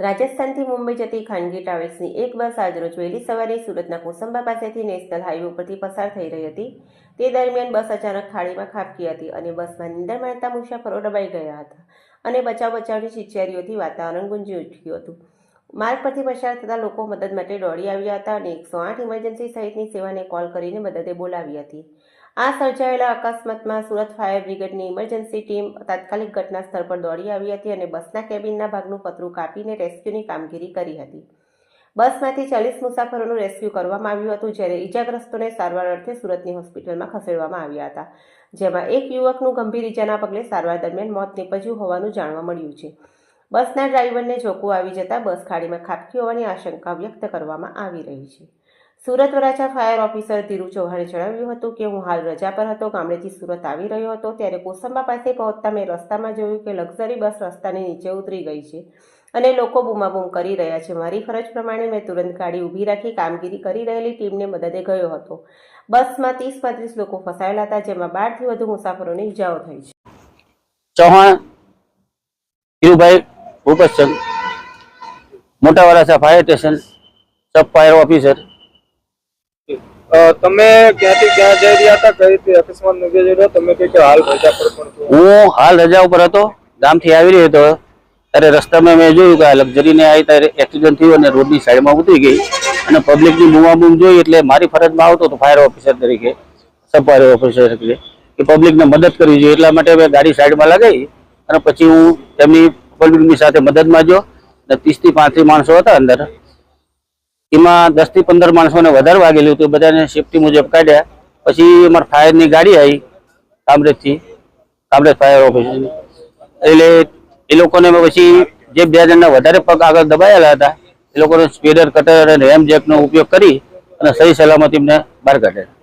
રાજસ્થાનથી મુંબઈ જતી ખાનગી ટ્રાવેલ્સની એક બસ આજરોજ વહેલી સવારે સુરતના કોસંબા પાસેથી નેશનલ હાઈવે પરથી પસાર થઈ રહી હતી. તે દરમિયાન બસ અચાનક ખાડીમાં ખાબકી હતી અને બસમાં નીંદર માણતા મુસાફરો દબાઈ ગયા હતા અને બચાવ બચાવની ચિચિયારીઓથી વાતાવરણ ગુંજી ઉઠ્યું હતું. માર્ગ પરથી પસાર થતા લોકો મદદ માટે દોડી આવ્યા હતા અને એકસો આઠ ઇમરજન્સી સહિતની સેવાને કોલ કરીને મદદે બોલાવી હતી. આ સર્જાયેલા અકસ્માતમાં સુરત ફાયર બ્રિગેડની ઇમરજન્સી ટીમ તાત્કાલિક ઘટના સ્થળ પર દોડી આવી હતી અને બસના કેબિનના ભાગનું પતરું કાપીને રેસ્ક્યુની કામગીરી કરી હતી. બસમાંથી ચાલીસ મુસાફરોનું રેસ્ક્યુ કરવામાં આવ્યું હતું, જ્યારે ઇજાગ્રસ્તોને સારવાર અર્થે સુરતની હોસ્પિટલમાં ખસેડવામાં આવ્યા હતા, જેમાં એક યુવકનું ગંભીર ઈજાના પગલે સારવાર દરમિયાન મોત નીપજ્યું હોવાનું જાણવા મળ્યું છે. બસના ડ્રાઈવરને ચોખ્ખું આવી જતા બસ ખાડીમાં ખાબકી હોવાની આશંકા વ્યક્ત કરવામાં આવી રહી છે. સુરત વરાછા ફાયર ઓફિસર ધીરુ ચૌહાણે જણાવ્યું હતું કે, હું હાલ રજા પર હતો, ગામડેથી સુરત આવી રહ્યો હતો, ત્યારે કોસંબા પાસે પહોંચતા મેં રસ્તામાં જોયું કે લક્ઝરી બસ રસ્તાની નીચે ઉતરી ગઈ છે અને લોકો બૂમાબૂમ કરી રહ્યા છે. મારી ફરજ પ્રમાણે મેં તુરંત ગાડી ઊભી રાખી, કામગીરી કરી રહેલી ટીમને મદદે ગયો હતો. બસમાં ત્રીસ પાંત્રીસ લોકો ફસાયેલા હતા, જેમાં બારથી વધુ મુસાફરોને ઈજાઓ થઈ છે. ચૌહાણ, ધીરુભાઈ ભૂપતચંદ મોટા Varachha fire station sub fire officer તમે ક્યાંથી ક્યાં જઈ રહ્યા હતા? કઈ રીતે અકસ્માત નોંધેલો તમે કઈ હાલ રજા પર પણ હું હાલ રજા ઉપર હતો. ગામથી આવી રહ્યો હતો. ત્યારે રસ્તામાં મેં જોયું કે આ લક્ઝરીને આવી ત્યારે એક્સિડન્ટ થયું અને રોડની સાઈડમાં ઉતરી ગઈ. અને પબ્લિકની બૂમાબૂમ જોઈ એટલે મારી ફરજમાં આવતો હતો ફાયર ઓફિસર તરીકે સબ ફાયર ઓફિસર તરીકે કે પબ્લિકને મદદ કરવી જોઈએ એટલા માટે મેં ગાડી સાઈડમાં લગાવી. અને પછી હું તેમની પબ્લિકની સાથે મદદમાં માંજો અને ત્રીસથી પાંત્રીસ માણસો હતા અંદર. એમાં દસથી પંદર માણસોને વધારે વાગેલું હતું. બધાને સેફટી મુજબ કાઢ્યા. પછી અમારે ફાયરની ગાડી આવી કામરેજથી. કામરેજ ફાયર ઓફિસની એટલે એ લોકોને પછી જે બે જણના વધારે પગ આગળ દબાયેલા હતા, એ લોકોને સ્પીડર કટર અને રેમ જેકનો ઉપયોગ કરી અને સહી સલામત એમને બહાર કાઢ્યા.